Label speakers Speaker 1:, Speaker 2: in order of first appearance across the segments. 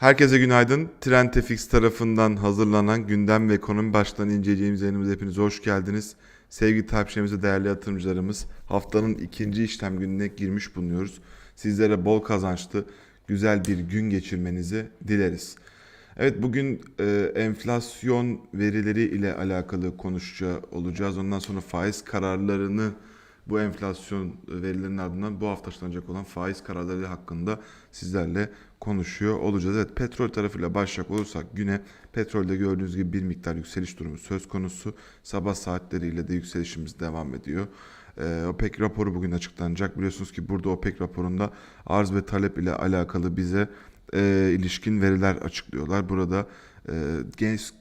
Speaker 1: Herkese günaydın. Trendtefix tarafından hazırlanan gündem ve ekonomi başlığını inceleyeceğimiz yayınımıza hepiniz hoş geldiniz. Sevgili takipçilerimiz, değerli yatırımcılarımız haftanın ikinci işlem gününe girmiş bulunuyoruz. Sizlere bol kazançlı, güzel bir gün geçirmenizi dileriz. Evet bugün e, enflasyon verileri ile alakalı konuşacağız olacağız. Ondan sonra faiz kararlarını bu enflasyon verilerinin ardından bu hafta açıklanacak olan faiz kararları hakkında sizlerle konuşuyor olacağız. Evet petrol tarafıyla başlayacak olursak güne petrolde gördüğünüz gibi bir miktar yükseliş durumu söz konusu. Sabah saatleriyle de yükselişimiz devam ediyor. Ee, OPEC raporu bugün açıklanacak. Biliyorsunuz ki burada OPEC raporunda arz ve talep ile alakalı bize e, ilişkin veriler açıklıyorlar. Burada e, genç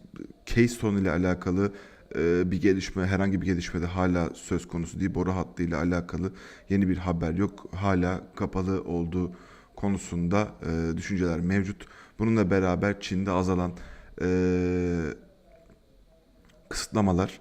Speaker 1: Keystone ile alakalı bir gelişme, herhangi bir gelişme de hala söz konusu değil. Boru hattı ile alakalı yeni bir haber yok. Hala kapalı olduğu konusunda e, düşünceler mevcut. Bununla beraber Çin'de azalan e, kısıtlamalar,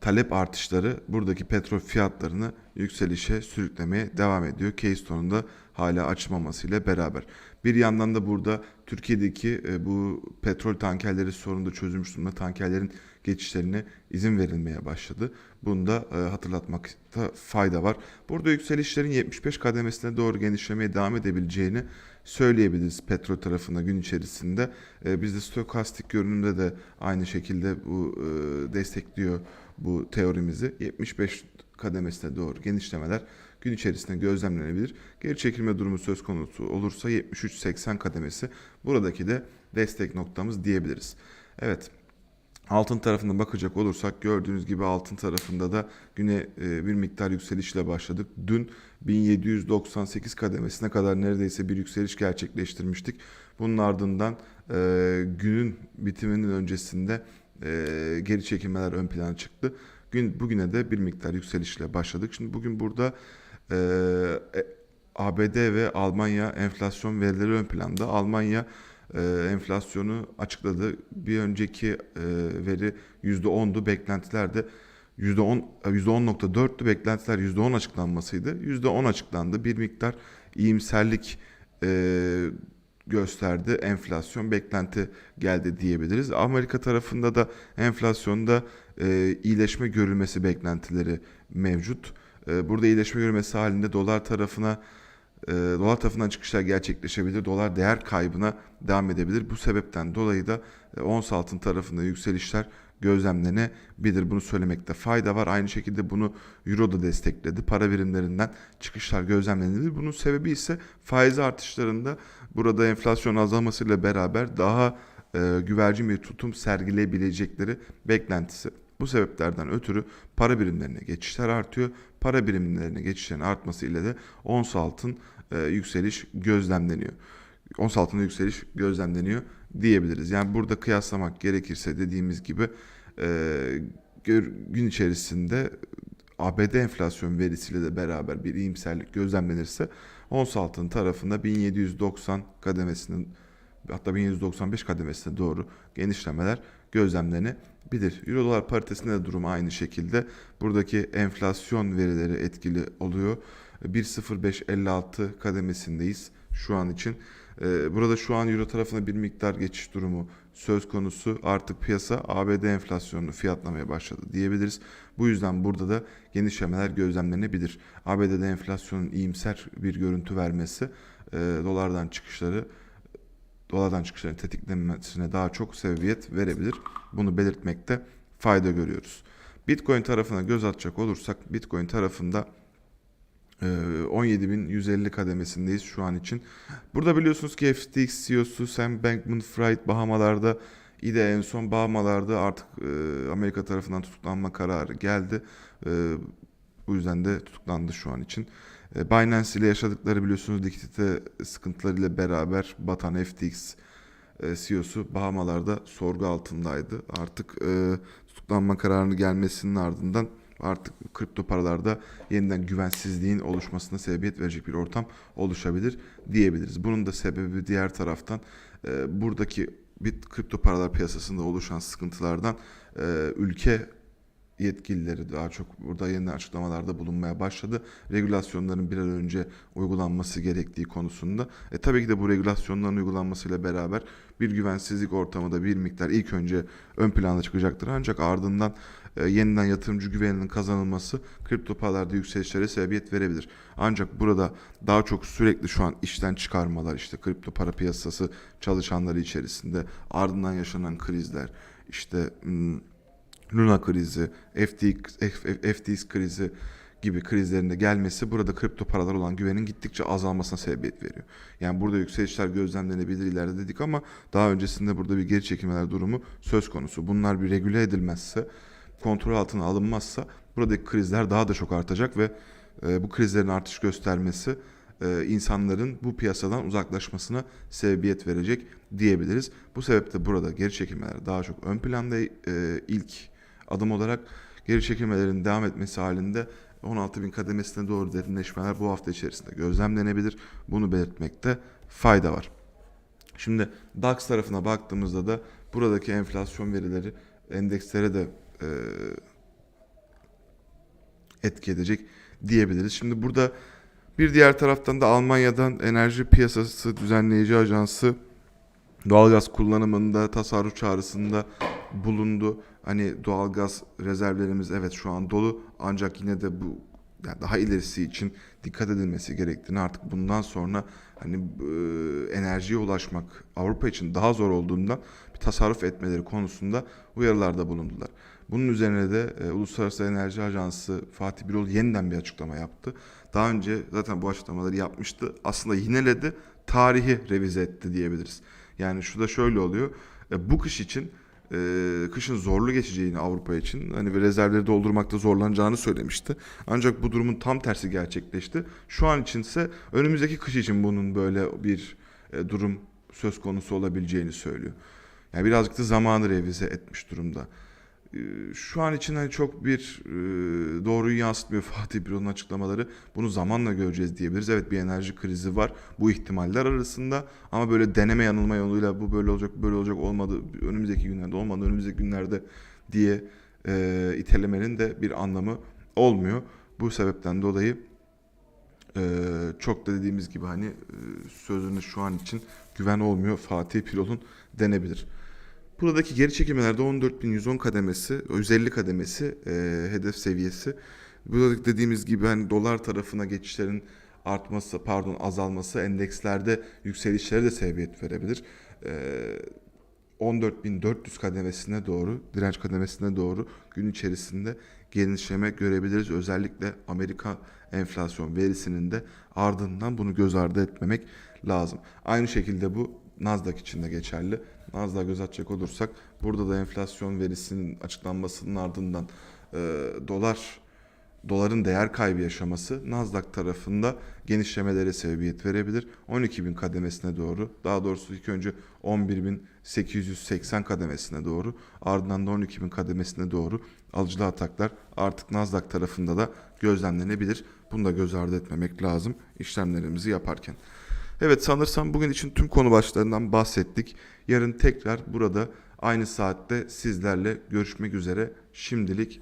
Speaker 1: talep artışları buradaki petrol fiyatlarını yükselişe sürüklemeye devam ediyor. Keystone'un da hala açılmamasıyla beraber. Bir yandan da burada Türkiye'deki e, bu petrol tankerleri sorunu da çözülmüş durumda. Tankerlerin geçişlerine izin verilmeye başladı. Bunu da e, hatırlatmakta fayda var. Burada yükselişlerin 75 kademesine doğru genişlemeye devam edebileceğini söyleyebiliriz petrol tarafında gün içerisinde. E, biz de stokastik görünümde de aynı şekilde bu e, destekliyor bu teorimizi. 75 kademesine doğru genişlemeler gün içerisinde gözlemlenebilir. Geri çekilme durumu söz konusu olursa 73-80 kademesi buradaki de destek noktamız diyebiliriz. Evet Altın tarafına bakacak olursak gördüğünüz gibi altın tarafında da güne e, bir miktar yükselişle başladık. Dün 1798 kademesine kadar neredeyse bir yükseliş gerçekleştirmiştik. Bunun ardından e, günün bitiminin öncesinde e, geri çekilmeler ön plana çıktı. Gün bugüne de bir miktar yükselişle başladık. Şimdi bugün burada ABD ve Almanya enflasyon verileri ön planda. Almanya e, enflasyonu açıkladı. Bir önceki e, veri %10'du. Beklentiler de %10 %10.4'tü. Beklentiler %10 açıklanmasıydı. %10 açıklandı. Bir miktar iyimserlik e, gösterdi. Enflasyon beklenti geldi diyebiliriz. Amerika tarafında da enflasyonda e, iyileşme görülmesi beklentileri mevcut. E, burada iyileşme görülmesi halinde dolar tarafına e, dolar tarafından çıkışlar gerçekleşebilir. Dolar değer kaybına devam edebilir. Bu sebepten dolayı da e, ons altın tarafında yükselişler gözlemlenebilir. Bunu söylemekte fayda var. Aynı şekilde bunu Euro da destekledi. Para birimlerinden çıkışlar gözlemlenebilir. Bunun sebebi ise faiz artışlarında burada enflasyon azalmasıyla beraber daha e, güvercin bir tutum sergileyebilecekleri beklentisi. Bu sebeplerden ötürü para birimlerine geçişler artıyor. Para birimlerine geçişlerin artması ile de ons altın e, yükseliş gözlemleniyor. Ons altında yükseliş gözlemleniyor diyebiliriz. Yani burada kıyaslamak gerekirse dediğimiz gibi e, gün içerisinde ABD enflasyon verisiyle de beraber bir iyimserlik gözlemlenirse ons altın tarafında 1790 kademesinin hatta 1795 kademesine doğru genişlemeler gözlemlenebilir. Euro dolar paritesinde de durum aynı şekilde. Buradaki enflasyon verileri etkili oluyor. 1.0556 kademesindeyiz şu an için. Ee, burada şu an Euro tarafına bir miktar geçiş durumu söz konusu. Artık piyasa ABD enflasyonunu fiyatlamaya başladı diyebiliriz. Bu yüzden burada da genişlemeler gözlemlenebilir. ABD'de enflasyonun iyimser bir görüntü vermesi e, dolardan çıkışları dolardan çıkışların tetiklenmesine daha çok sebebiyet verebilir. Bunu belirtmekte fayda görüyoruz. Bitcoin tarafına göz atacak olursak Bitcoin tarafında 17.150 kademesindeyiz şu an için. Burada biliyorsunuz ki FTX CEO'su Sam Bankman-Fried Bahamalarda İde en son Bahamalarda artık Amerika tarafından tutuklanma kararı geldi. Bu yüzden de tutuklandı şu an için. Binance ile yaşadıkları biliyorsunuz likidite sıkıntılarıyla beraber batan FTX CEO'su Bahamalarda sorgu altındaydı. Artık tutuklanma kararının gelmesinin ardından artık kripto paralarda yeniden güvensizliğin oluşmasına sebebiyet verecek bir ortam oluşabilir diyebiliriz. Bunun da sebebi diğer taraftan e, buradaki bit kripto paralar piyasasında oluşan sıkıntılardan e, ülke yetkilileri daha çok burada yeniden açıklamalarda bulunmaya başladı. Regülasyonların bir an önce uygulanması gerektiği konusunda. E tabii ki de bu regülasyonların uygulanmasıyla beraber bir güvensizlik ortamı da bir miktar ilk önce ön plana çıkacaktır. Ancak ardından e, yeniden yatırımcı güveninin kazanılması kripto paralarda yükselişlere sebebiyet verebilir. Ancak burada daha çok sürekli şu an işten çıkarmalar işte kripto para piyasası çalışanları içerisinde ardından yaşanan krizler işte hmm, Luna krizi, FTX, krizi gibi krizlerinde gelmesi burada kripto paralar olan güvenin gittikçe azalmasına sebebiyet veriyor. Yani burada yükselişler gözlemlenebilir ileride dedik ama daha öncesinde burada bir geri çekilmeler durumu söz konusu. Bunlar bir regüle edilmezse, kontrol altına alınmazsa buradaki krizler daha da çok artacak ve e, bu krizlerin artış göstermesi e, insanların bu piyasadan uzaklaşmasına sebebiyet verecek diyebiliriz. Bu sebeple burada geri çekilmeler daha çok ön planda e, ilk adım olarak geri çekilmelerin devam etmesi halinde 16.000 kademesine doğru derinleşmeler bu hafta içerisinde gözlemlenebilir. Bunu belirtmekte fayda var. Şimdi DAX tarafına baktığımızda da buradaki enflasyon verileri endekslere de e, etki edecek diyebiliriz. Şimdi burada bir diğer taraftan da Almanya'dan Enerji Piyasası Düzenleyici Ajansı doğalgaz kullanımında tasarruf çağrısında bulundu. Hani doğalgaz rezervlerimiz evet şu an dolu ancak yine de bu yani daha ilerisi için dikkat edilmesi gerektiğini artık bundan sonra hani e, enerjiye ulaşmak Avrupa için daha zor olduğundan bir tasarruf etmeleri konusunda uyarılarda bulundular. Bunun üzerine de e, Uluslararası Enerji Ajansı Fatih Birol yeniden bir açıklama yaptı. Daha önce zaten bu açıklamaları yapmıştı. Aslında yineledi, tarihi revize etti diyebiliriz. Yani şu da şöyle oluyor. E, bu kış için e, kışın zorlu geçeceğini Avrupa için hani ve rezervleri doldurmakta zorlanacağını söylemişti. Ancak bu durumun tam tersi gerçekleşti. Şu an içinse önümüzdeki kış için bunun böyle bir e, durum söz konusu olabileceğini söylüyor. Yani birazcık da zamanı revize etmiş durumda. E, Şu an için hani çok bir e, doğruyu yansıtmıyor Fatih Birol'un açıklamaları. Bunu zamanla göreceğiz diyebiliriz. Evet bir enerji krizi var bu ihtimaller arasında ama böyle deneme yanılma yoluyla bu böyle olacak böyle olacak olmadı önümüzdeki günlerde olmadı önümüzdeki günlerde diye e, itelemenin de bir anlamı olmuyor. Bu sebepten dolayı e, çok da dediğimiz gibi hani e, sözüne şu an için güven olmuyor Fatih Birol'un denebilir. Buradaki geri çekilmelerde 14.110 kademesi, 150 kademesi e, hedef seviyesi. Burada dediğimiz gibi hani dolar tarafına geçişlerin artması, pardon azalması endekslerde yükselişlere de sebebiyet verebilir. E, 14.400 kademesine doğru, direnç kademesine doğru gün içerisinde genişleme görebiliriz. Özellikle Amerika enflasyon verisinin de ardından bunu göz ardı etmemek lazım. Aynı şekilde bu Nasdaq için de geçerli. Nasdaq'a göz atacak olursak burada da enflasyon verisinin açıklanmasının ardından e, dolar doların değer kaybı yaşaması Nasdaq tarafında genişlemelere sebebiyet verebilir. 12.000 kademesine doğru daha doğrusu ilk önce 11.880 kademesine doğru ardından da 12.000 kademesine doğru alıcılı ataklar artık Nasdaq tarafında da gözlemlenebilir. Bunu da göz ardı etmemek lazım işlemlerimizi yaparken. Evet sanırsam bugün için tüm konu başlarından bahsettik. Yarın tekrar burada aynı saatte sizlerle görüşmek üzere. Şimdilik